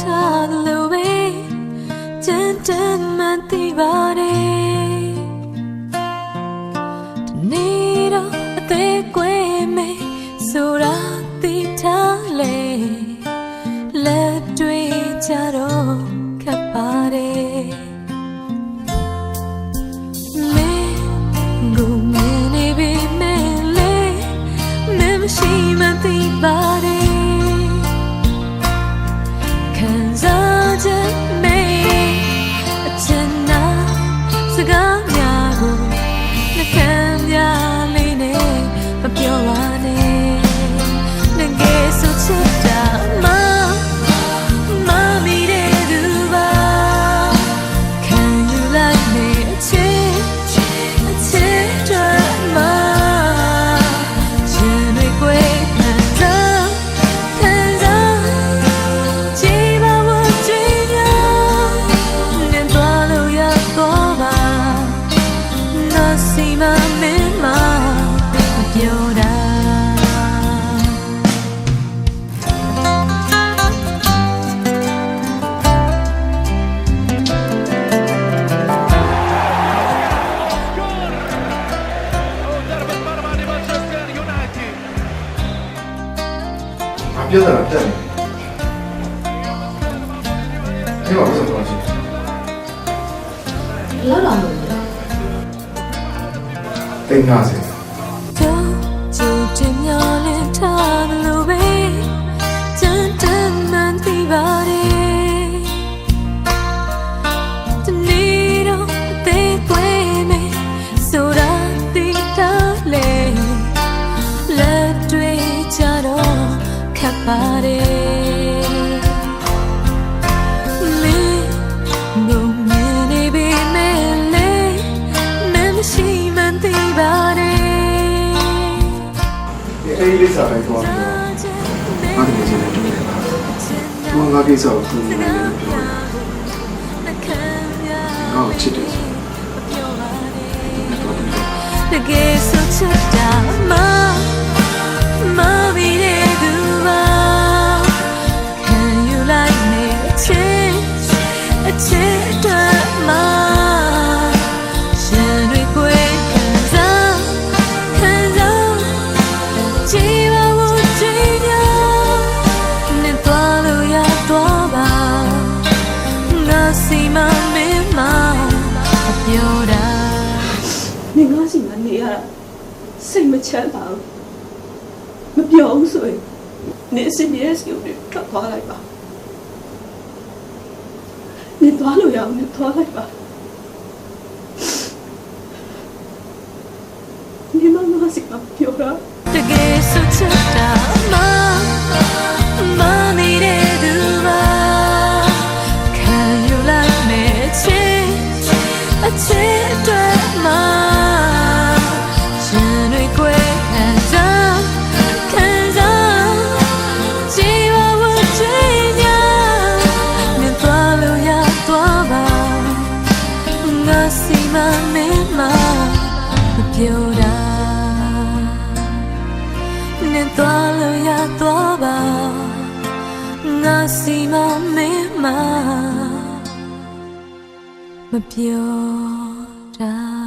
ထားသလိုပဲကျန်တမ်းမှန် ငါပြောတာပြတ်နေဒီမှာဘာလို့ဆိုလဲလောက်တော့မလို့တင်နာစေ Don't you know ပါတယ်လေးငုံငယ်နေပြီမဲ့လေးမမရှိမှန်သိပါတယ်ဒီအိလေးစားပဲသွားပြီးတော့ဘာလို့ဒီလိုတူနေပါလဲသူငါကိစ္စကိုသူနေနေလို့ပြောတယ်ငါ့ကိုချစ်တယ်တကယ်ဆိုချစ်တာမှာ နေငါစီမနေရတာစိတ်မချမ်းသာဘူးမပြောဘူးဆိုရင်နေစင်ရဲ့စီကိုထွက်သွားလိုက်ပါနေသွားလို့ရအောင်နေသွားလိုက်ပါနေမငါစီမပြောတာတကယ်ဆိုချစ်တာမမ နဲ့သွားလို့ရသွားပါငါစီမမင်းမမပြော